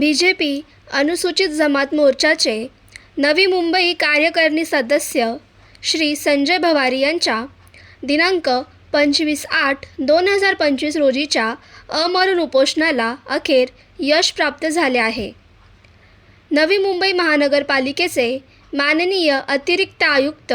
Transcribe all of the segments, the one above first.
B J P अनुसूचित जमात मोर्चाचे नवी मुंबई कार्यकारिणी सदस्य श्री संजय भवारी यांच्या दिनांक पंचवीस आठ दोन हजार पंचवीस रोजीच्या अमरण उपोषणाला अखेर यश प्राप्त झाले आहे. नवी मुंबई महानगरपालिकेचे माननीय अतिरिक्त आयुक्त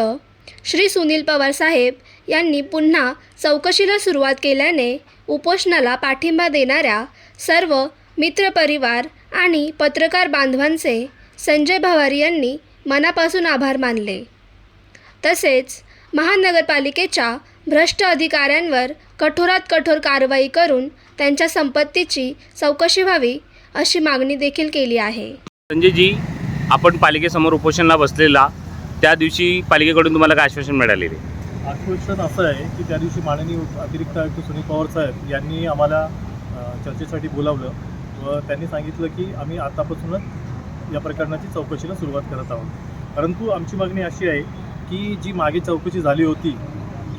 श्री सुनील पवार साहेब यांनी पुन्हा चौकशीला सुरुवात केल्याने उपोषणाला पाठिंबा देणाऱ्या सर्व मित्रपरिवार आणि पत्रकार बांधवांचे संजय भवारी यांनी मनापासून आभार मानले. तसेच महानगरपालिकेच्या भ्रष्ट अधिकाऱ्यांवर कठोरात कठोर कारवाई करून त्यांच्या संपत्तीची चौकशी व्हावी अशी मागणी देखील केली आहे. संजयजी आपण पालिकेसमोर उपोषणाला बसलेला त्या दिवशी पालिकेकडून तुम्हाला काय आश्वासन मिळालेले? आश्वासन असं आहे की त्या दिवशी माननीय अतिरिक्त आयुक्त सुनील पवार साहेब यांनी आम्हाला चर्चेसाठी बोलावलं. व त्यांनी सांगितलं की आम्ही आतापासूनच या प्रकरणाची चौकशीला सुरुवात करत आहोत. परंतु आमची मागणी अशी आहे की जी मागे चौकशी झाली होती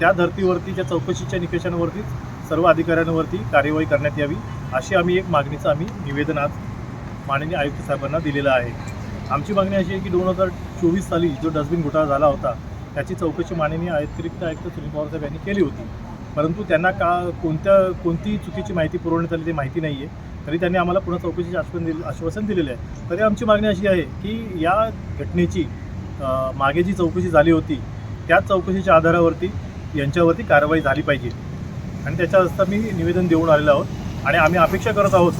त्या धर्तीवरती त्या चौकशीच्या निकषांवरतीच सर्व अधिकाऱ्यांवरती कार्यवाही करण्यात यावी अशी आम्ही एक मागणीचं आम्ही निवेदन आज माननीय आयुक्त साहेबांना दिलेलं आहे. आमची मागणी अशी आहे की दोन हजार चोवीस साली जो डस्टबिन घोटाळा झाला होता त्याची चौकशी माननीय अतिरिक्त आयुक्त सुनील पवार साहेब यांनी केली होती. परंतु त्यांना का कोणत्या कोणती चुकीची माहिती पुरवण्यात आली ते माहिती नाही आहे तरी त्यांनी आम्हाला पुन्हा चौकशीचे आश्वासन दिले आश्वासन दिलेले आहे. तरी आमची मागणी अशी आहे की या घटनेची मागे जी चौकशी झाली होती त्याच चौकशीच्या आधारावरती यांच्यावरती कारवाई झाली पाहिजे. आणि त्याच्या मी निवेदन देऊन आलेलो आहोत आणि आम्ही अपेक्षा करत आहोत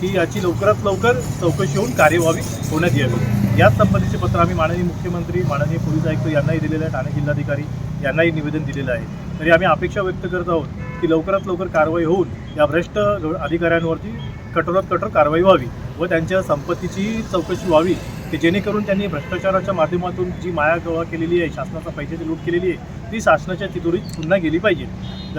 की याची लवकरात लवकर चौकशी होऊन कार्यवाही होण्यात यावी याच संबंधीचे पत्र आम्ही माननीय मुख्यमंत्री माननीय पोलीस आयुक्त यांनाही दिलेलं आहे ठाणे जिल्हाधिकारी यांनाही निवेदन दिलेलं आहे. तरी आम्ही अपेक्षा व्यक्त करत आहोत की लवकरात लवकर कारवाई होऊन या भ्रष्ट अधिकाऱ्यांवरती कठोरात कठोर कारवाई व्हावी व त्यांच्या संपत्तीची चौकशी व्हावी की जेणेकरून त्यांनी भ्रष्टाचाराच्या माध्यमातून जी माया गोळा केलेली आहे शासनाचा पैशाची लूट केलेली आहे ती शासनाच्या तिजोरीत पुन्हा गेली पाहिजे.